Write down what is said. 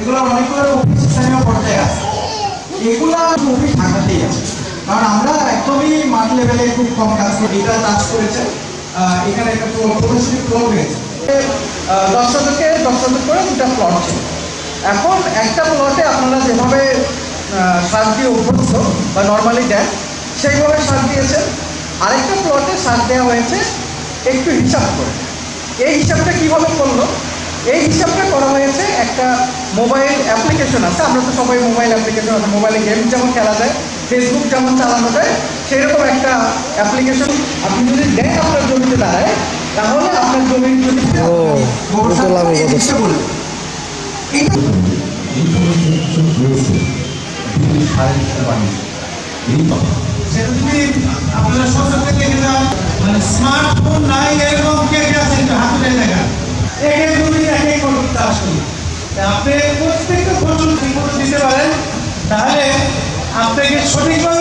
এগুলো অনেকগুলো অফিস স্থানীয় পর্যায়ে আছে। এগুলো অফিস ঢাকাতেই আছে। কারণ আমরা একদমই মাঠ লেভেলে খুব কম কাজ করি এটা চাষ করেছে। এখানে একটা প্রদর্শনী রয়েছে। আহ, দশ শতকে দশ শতক করে দুটা প্লট ছিল। এখন একটা প্লটে আপনারা যেভাবে সার দিয়ে অভ্যস্ত বা নর্মালি দেন সেইভাবে সার দিয়েছেন। আরেকটা প্লটে সার দেওয়া হয়েছে একটু হিসাব করে। এই হিসাবটা কীভাবে করল? এই হিসাবটা করা হয়েছে একটা মোবাইল অ্যাপ্লিকেশন আছে আমরা তো সবাই মোবাইল অ্যাপ্লিকেশন আছে মোবাইলে গেম যেমন খেলা যায় ফেসবুক যেমন চালানো যায় সেরকম একটা অ্যাপ্লিকেশন আপনি যদি দেন আপনার জমিতে দাঁড়ায় তাহলে আপনার জমির যদি আপনারা সচেতন যান মানে স্মার্টফোন নাই এরকম কে কে আছে হাতে দেখা। আপনি প্রত্যেকটা ফসল ঠিক দিতে পারেন। তাহলে আপনাকে সঠিকভাবে